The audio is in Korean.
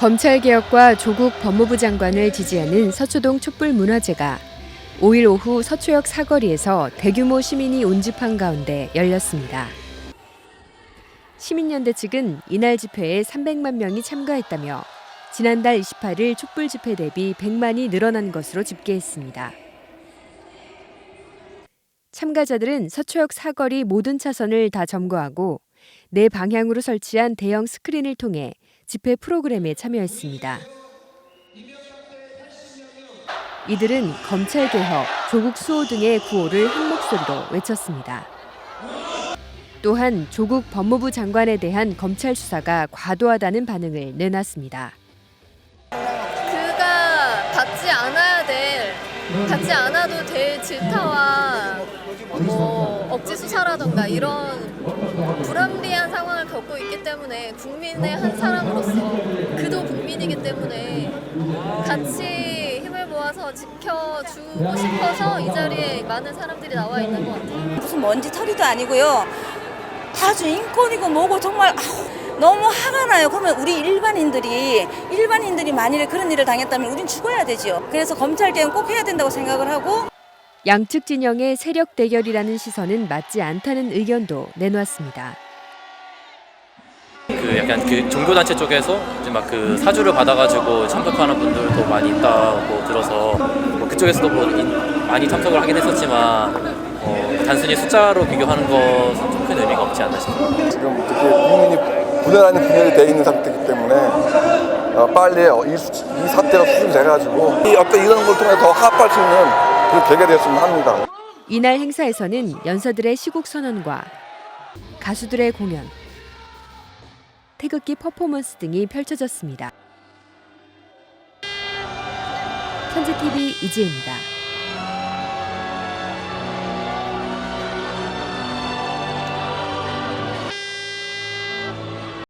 검찰개혁과 조국 법무부 장관을 지지하는 서초동 촛불문화제가 5일 오후 서초역 사거리에서 대규모 시민이 온집한 가운데 열렸습니다. 시민연대 측은 이날 집회에 300만 명이 참가했다며 지난달 28일 촛불 집회 대비 100만이 늘어난 것으로 집계했습니다. 참가자들은 서초역 사거리 모든 차선을 다 점거하고 네 방향으로 설치한 대형 스크린을 통해 집회 프로그램에 참여했습니다. 이들은 검찰 개혁, 조국 수호 등의 구호를 한 목소리로 외쳤습니다. 또한 조국 법무부 장관에 대한 검찰 수사가 과도하다는 반응을 내놨습니다. 그가 받지 않아야 될, 받지 않아도 될 질타와 뭐 억지 수사라던가 이런 상황을 겪고 있기 때문에 국민의 한 사람으로서 그도 국민이기 때문에 같이 힘을 모아서 지켜주고 싶어서 이 자리에 많은 사람들이 나와 있는 것 같아요. 무슨 먼지 털이도 아니고요. 아주 인권이고 뭐고 정말 아우, 너무 화가 나요. 그러면 우리 일반인들이 일반인들이 만일에 그런 일을 당했다면 우린 죽어야 되죠. 그래서 검찰 개혁 꼭 해야 된다고 생각을 하고 양측 진영의 세력 대결이라는 시선은 맞지 않다는 의견도 내놓았습니다. 그 약간 그 종교단체 쪽에서 이제 막 그 사주를 받아가지고 참석하는 분들도 많이 있다고 들어서 뭐 그쪽에서도 뭐 인- 많이 참석을 하긴 했었지만 어, 단순히 숫자로 비교하는 것은 좀 큰 의미가 없지 않나 싶습니다. 지금 특히 국민이 분열하는 분열이 돼 있는 상태이기 때문에 어, 빨리 이, 수- 이 사태가 수습돼가지고 이 어떤 이런 걸 통해 더 화합할 수 있는 그런 계기가 되었으면 합니다. 이날 행사에서는 연서들의 시국 선언과 가수들의 공연, 태극기 퍼포먼스 등이 펼쳐졌습니다. 천재 TV 이지혜입니다.